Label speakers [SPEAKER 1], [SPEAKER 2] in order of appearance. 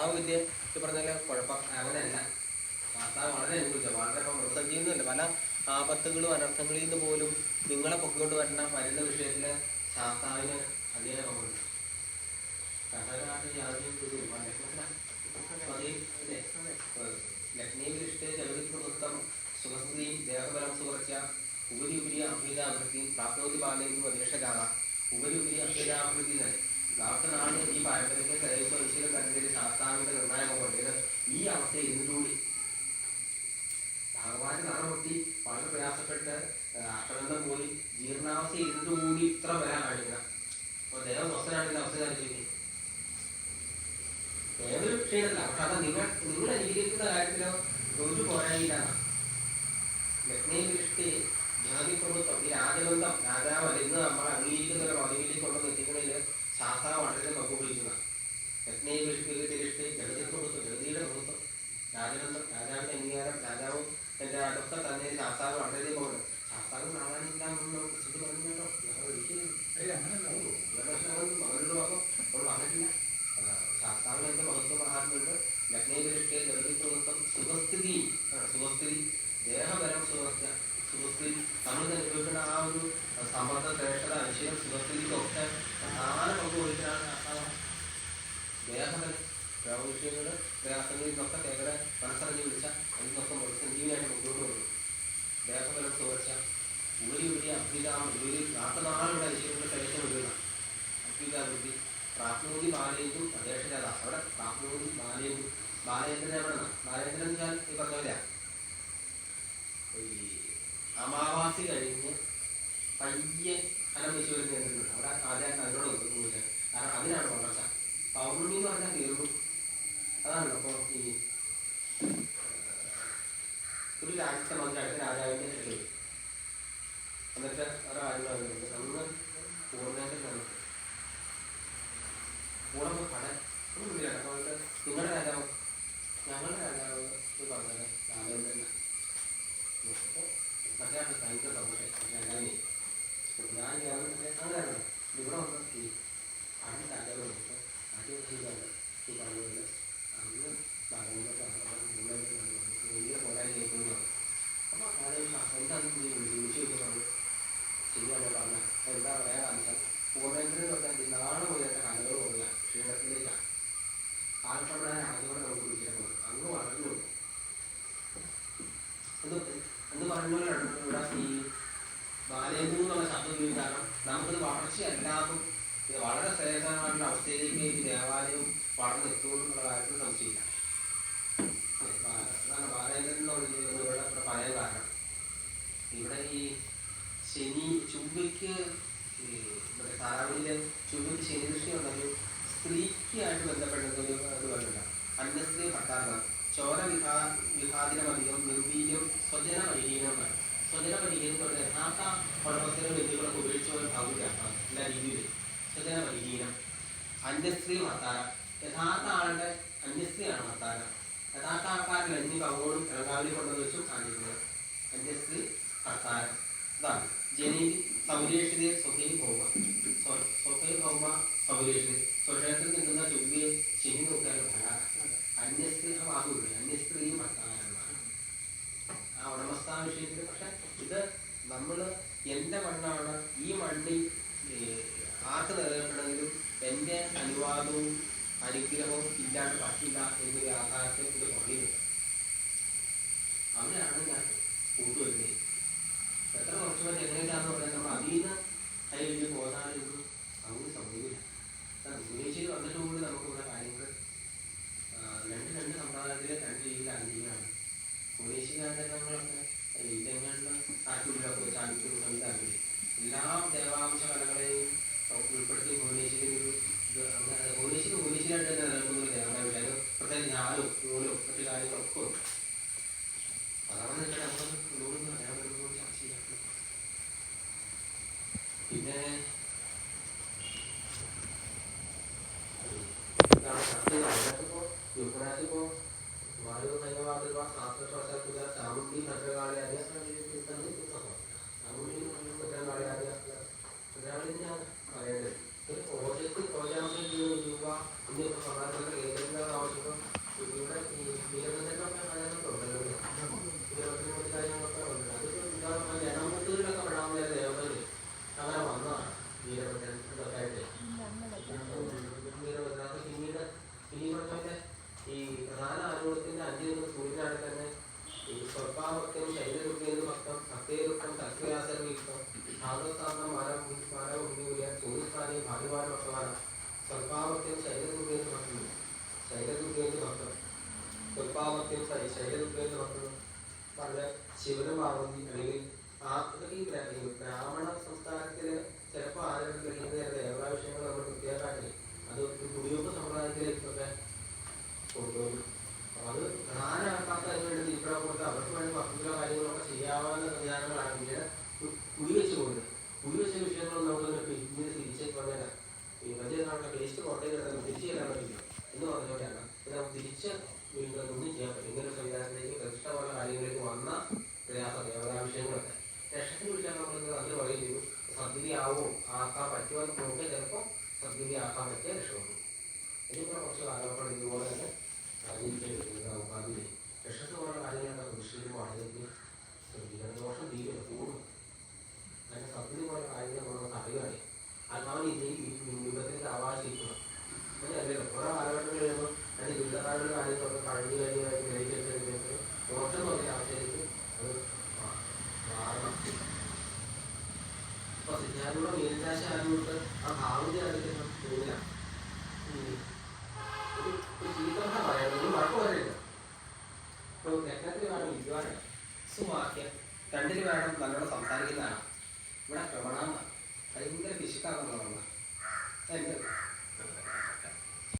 [SPEAKER 1] ശാസ്താവ് വലിയ ഈ പറഞ്ഞാൽ കുഴപ്പം അങ്ങനെയല്ല. ശാസ്താവ് വളരെ അനുകൂലിച്ചു വളരെ ഇപ്പം വൃത്തം ചെയ്യുന്നില്ല പല ആപത്തുകളും അനർത്ഥങ്ങളിൽ നിന്ന് പോലും നിങ്ങളെ പൊക്കിക്കൊണ്ട് വരുന്ന വരുന്ന വിഷയത്തിൽ ശാസ്താവിന് അതേ പങ്കുണ്ട്. ഉപരി ജഗതിപ്രവൃത്തം സുഖസ്ത്രീം ദേഹബലം സുഖർച്ച ഉപരി ഉപരി അഭ്യുതാഭൃതി പ്രാപ്നോതി ബാലേന്ദു അധേഷജാത ഉപരി ഉപരി അഭ്യുതാഭൃതി നാട്ടിനാണ് ഈ പാരമ്പര്യത്തെ കൈവശം ഐശ്വര്യം തന്നെ ശാസ്താവിന്റെ നിർണായകം കൊണ്ടത് ഈ അവസ്ഥ ഇരുന്നുകൂടി ഭഗവാൻ പൊട്ടി വളരെ പ്രയാസപ്പെട്ട് അഷ്ടബന്ധം പോയി ജീർണാവസ്ഥ ഇരുന്നുകൂടി ഇത്ര വരാൻ കാണിക്കണം അപ്പൊ ദേവം സ്വസ്ഥനാണെങ്കിൽ അവസ്ഥ കാണിച്ചു ഏതൊരു ക്ഷീണല്ല പക്ഷെ അത് നിങ്ങൾ നിങ്ങൾ അനുകരിക്കുന്ന കാര്യത്തിലോ ഒരു പോരായില്ലാണ് ലക്ഷ്മി ദൃഷ്ടി ജാതി പ്രഭുത്വം ഈ രാജബന്ധം രാജാവ് ഇന്ന് നമ്മൾ ശാസ്ത്ര വളരെ പങ്കുവഹിക്കുന്ന ലക്ഷ്മി ദൃഷ്ടി തിരിഷ്ടി ജഗതി കൊടുത്തു ജഗതിയുടെ മുഹൂർത്തം രാജബന്ധം രാജാവിന്റെ അംഗീകാരം രാജാവും എന്റെ അടുത്ത തന്നെ ശാസ്താവ് വളരെ പോകുന്നത് ശാസ്താവ് കാണാനില്ല എന്ന് പ്രസിദ്ധി പറഞ്ഞു കേട്ടോ. ഞങ്ങൾ ഒരിക്കലും. അവരുടെ ഭാഗം അവൾ പറഞ്ഞിട്ടില്ല ശാസ്താവിന് എന്റെ മഹത്വ മഹാത്മ്യമുണ്ട് ലഗ്നേദൃഷ്ടിയ ജഗതി പ്രവൃത്തം സുഖസ്ഥിതി സുഖസ്ഥിതി ദേഹപരം സുഖസ്ഥ സുഖസ്ഥിതി നമ്മൾ അനുഭവിക്കുന്ന ആ ഒരു സമ്മർദ്ദ ശ്രേഷ്ഠത അനുശീലം സുഖസ്ഥിതിക്കൊക്കെ പ്രധാന പങ്ക് വഹിക്കുന്നതാണ് ദേഹം ദേഹബലം രോഗവിഷയങ്ങൾ പ്രയാസങ്ങളിൽ നിന്നൊക്കെ തേകടെ മനസ്സറിഞ്ഞ് വിളിച്ച അതിനൊക്കെ സഞ്ജീവിയായിട്ട് മുന്നോട്ട് വരും ദേഹബലം സുഖർച്ച ഉള്ളി ഉപരി അഭ്യുതാം ഉപരി നാട്ടുനാളുടെ ഐശ്വര്യങ്ങളുടെ ശേഷം വിടുക അഭ്യുതാവൃത്തി പ്രാപ്നോതി ബാലേന്ദു അധ്യക്ഷത അവിടെ പ്രാപ്നോതി ബാലേന്ദു ബാലേന്ദ്രൻ എവിടെ ബാലേന്ദ്രൻ ഞാൻ ഈ പറഞ്ഞ ഈ അമാവാസി കഴിഞ്ഞ് പയ്യെ ഫലം വെച്ച് വരുന്ന എന്തുണ്ട് അവിടെ ആദ്യം അതിനോട് ഒന്നുമില്ല കാരണം അതിനാണ് വളർച്ച. പൗർണമി എന്ന് പറഞ്ഞാൽ തീർന്നു അതാണല്ലോ അപ്പോൾ ഈ ഒരു രാജ്യത്തെ മന്ത്രി അടുത്ത രാജാവിന്റെ എന്നിട്ട് ഓരോ കാര്യങ്ങൾ അന്ന് പൂർണേന്ദ്രനാണ് കൂടെ കട ഒന്നുമില്ല അപ്പോൾ ഇത് നിങ്ങളുടെ രാജാവ് ഞങ്ങളുടെ രാജാവ് എന്ന് പറഞ്ഞത് രാജേന്ദ്രനാണ് അപ്പോൾ സന്തോഷമായി രാജാവിനെ ഞാൻ ഞാൻ അങ്ങനെയാണ് ഇവിടെ വന്ന് ഈ അടുത്ത രാജാവ് നോക്കിയപ്പോൾ ആദ്യം ശരിയാണ് ഈ പറഞ്ഞത് അന്ന് ഭഗവന്റെ വലിയ പോരാളി കേൾക്കുന്നു അപ്പോൾ ആദ്യം എന്താണ് വിളിച്ചു വെക്കുന്നത് ശരിയാണ് പറഞ്ഞ എന്താ പറയാൻ കാണിച്ചാൽ പൂർണേന്ദ്രൻ നാളെ എന്ത് പറഞ്ഞാലും ഇവിടെ ഈ ബാലേന്ദു എന്നുള്ള ശബ്ദം കാരണം നമുക്കത് വളർച്ചയല്ലാതും വളരെ ശ്രേയസമായിട്ടുള്ള അവസ്ഥയിലേക്ക് ഈ ദേവാലയം വളർന്നെത്തുള്ളൂ എന്നുള്ള കാര്യത്തിൽ സംശയമില്ല. അതാണ് ബാലേന്ദ്രൻ ഇവിടെ ഇവിടെ പറയാൻ കാരണം. ഇവിടെ ഈ ശനി ഈ ഇവിടെ താറാവിലെ ചൊവ്വയ്ക്ക് ശനി ദൃഷ്ടി ഉണ്ടെങ്കിൽ സ്ത്രീക്കായിട്ട് ബന്ധപ്പെടുന്ന ഒരു ഇത് പറഞ്ഞിട്ടുണ്ടാകും അന്യസ്ത്രീ ഭർത്താക്കൾ ചോര വിഹാ വിഹാദിനമധികം നിർവീര്യം സ്വജനപരിഹീനമാണ്. സ്വജനപരിഹീനം പറഞ്ഞാൽ യഥാർത്ഥ കുടുംബത്തിനും വ്യക്തികളൊക്കെ ഉപേക്ഷിച്ച ഒരു ഭാവിയാണ് എല്ലാ രീതിയിലും. സ്വജനപരിഹീനം. അന്യസ്ത്രീ ഭർത്താരം യഥാർത്ഥ ആളുടെ അന്യസ്ത്രീയാണ് ഭർത്താരം യഥാർത്ഥ ആൾക്കാരിൽ അന്യ പങ്കോടും ഇളകാവിലി കൊണ്ടെന്ന് വെച്ചു കാണിക്കുന്നത്. അന്യസ്ത്രീ ഭർത്താരം ഇതാണ്. ജനീ സൗരേഷിതയെ സ്വഭയും ഭൗമ. സ്വഭയും ഭൗമ സൗരേഷിത. സ്വക്ഷേത്രത്തിൽ നിൽക്കുന്ന ചൊവ്വയെ ശനി നോക്കിയാലും ഭയാനം അന്യസ്ത്രീ അന്യസ്ത്രീയും ഭർത്താവാണ് ആ ഉടമസ്ഥാന വിഷയത്തിൽ പക്ഷെ ഇത് നമ്മൾ എന്റെ മണ്ണാണ്. ഈ മണ്ണിൽ ആർക്ക് നിലനിൽക്കണമെങ്കിലും എന്റെ അനുവാദവും അനുഗ്രഹവും ഇല്ലാണ്ട് പറ്റില്ല എന്നൊരു ആധാരത്തിൽ ഇത് പറയുന്നുണ്ട് അങ്ങനെയാണ് ഞാൻ കൂട്ടുവരുന്നത് എത്ര കുറച്ചുപേർ എങ്ങനെയാണെന്ന് പറഞ്ഞാൽ നമ്മൾ അതിൽ അടുത്തൊരു സംവിധാനമില്ല എല്ലാ ദേവാംശ കലകളെയും ഉൾപ്പെടുത്തി ഭുവനേശ്വരി ഒരു ഭുവനേശ്വരി ഭുവനേശ്വരിയായിട്ട് തന്നെ നിലനിൽക്കുന്ന ഒരു ദേവാലയമില്ല അത് പ്രത്യേകിച്ച് ഞാനും നൂലും മറ്റു കാര്യങ്ങളൊക്കെ അതാണ് ഇവിടെ ശൈലദുർഗയും ശൈലദുർഗയും മക്കളും ശൈലദുർഗയും മക്കളും ഉൽപാദനത്തെയും സോറി ശിവനും പാർവതി അല്ലെങ്കിൽ ആ ബ്രാഹ്മണ ಸದ್ವಿ ಆವು ಆಕ ಪ್ರತಿಯೊಂದು ಪ್ರಮುಖ ಜನಕ್ಕೂ ಸದ್ವಿ ಆಕ ಮತ್ತೆ ಶೋಭೆ ಇದು ಕೂಡ ಪಕ್ಷ ಆರೋಪಣೆ കിടക്കുന്ന മേൽരാശി ആയതുകൊണ്ട് ആ ഭാവതി ആയിരിക്കുന്ന തോന്നിയ ചീത്തം പറയുന്നത് മറക്കു പറയില്ല ഇപ്പോൾ ലഗ്നത്തിൽ വേണം ഇരിക്കുവാനും. സുവാക്യം രണ്ടിൽ വേണം നല്ലോണം സംസാരിക്കുന്നതാണ്. ഇവിടെ ഭ്രമണമെന്നാണ് ഭയങ്കര പിശുക്കാണെന്നുള്ളതാണ്